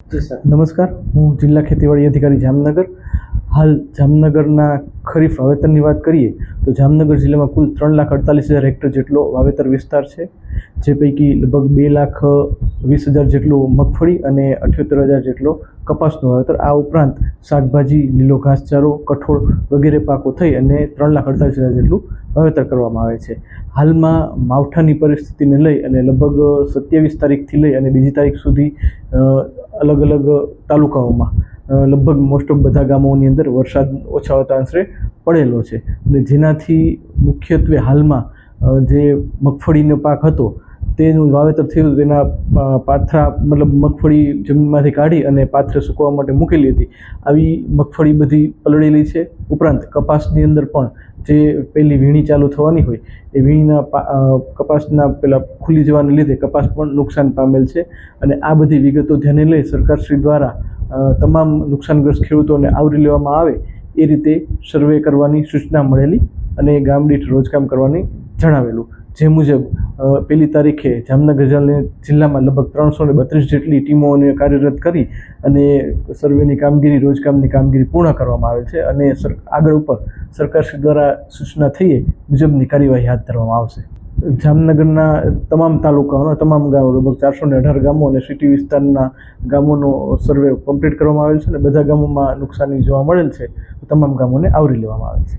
નમસ્કાર. હું જિલ્લા ખેતીવાડી અધિકારી જામનગર. હાલ જામનગરના ખરીફ વાવેતરની વાત કરીએ, તો જામનગર જિલ્લામાં કુલ ત્રણ લાખ અડતાલીસ હજાર હેક્ટર જેટલો વાવેતર વિસ્તાર છે, જે પૈકી લગભગ બે લાખ વીસ હજાર જેટલું મગફળી અને અઠ્યોતેર હજાર જેટલો કપાસનું વાવેતર. આ ઉપરાંત શાકભાજી, લીલો ઘાસચારો, કઠોળ વગેરે પાકો થઈ અને ત્રણ લાખ અડતાલીસ હજાર જેટલું વાવેતર કરવામાં આવે છે. હાલમાં માવઠાની પરિસ્થિતિને લઈ અને લગભગ સત્યાવીસ તારીખથી લઈ અને બીજી તારીખ સુધી અલગ અલગ તાલુકાઓમાં લગભગ મોસ્ટ ઓફ બધા ગામોની અંદર વરસાદ ઓછા હોતા આશરે પડેલો છે. અને જેનાથી મુખ્યત્વે હાલમાં જે મગફળીનો પાક હતો, તેનું વાવેતર થયું તેના પાથરા મતલબ મગફળી જમીનમાંથી કાઢી અને પાથરે સૂકવા માટે મૂકેલી હતી. આવી મગફળી બધી પલળેલી છે. ઉપરાંત કપાસની અંદર પણ જે પહેલી વીણી ચાલુ થવાની હોય, એ વીણીના કપાસના પેલા ખુલી જવાને લીધે કપાસ પણ નુકસાન પામેલ છે અને આ બધી વિગતો ધ્યાને લઈ સરકારશ્રી દ્વારા તમામ નુકસાનગ્રસ્ત ખેડૂતોને આવરી લેવામાં આવે એ રીતે સર્વે કરવાની સૂચના મળેલી અને ગામ દીઠ રોજકામ કરવાની જણાવેલું. જે મુજબ પહેલી તારીખે જામનગર જિલ્લામાં લગભગ ત્રણસો ને બત્રીસ જેટલી ટીમોને કાર્યરત કરી અને સર્વેની કામગીરી રોજકામની કામગીરી પૂર્ણ કરવામાં આવેલ છે અને આગળ ઉપર સરકારશ્રી દ્વારા સૂચના થઈએ મુજબની કાર્યવાહી હાથ ધરવામાં આવશે. જામનગરના તમામ તાલુકાઓના, તમામ ગામો, લગભગ ચારસો ને અઢાર ગામો અને સિટી વિસ્તારના ગામોનો સર્વે કમ્પ્લીટ કરવામાં આવેલ છે અને બધા ગામોમાં નુકસાની જોવા મળેલ છે. તમામ ગામોને આવરી લેવામાં આવેલ છે.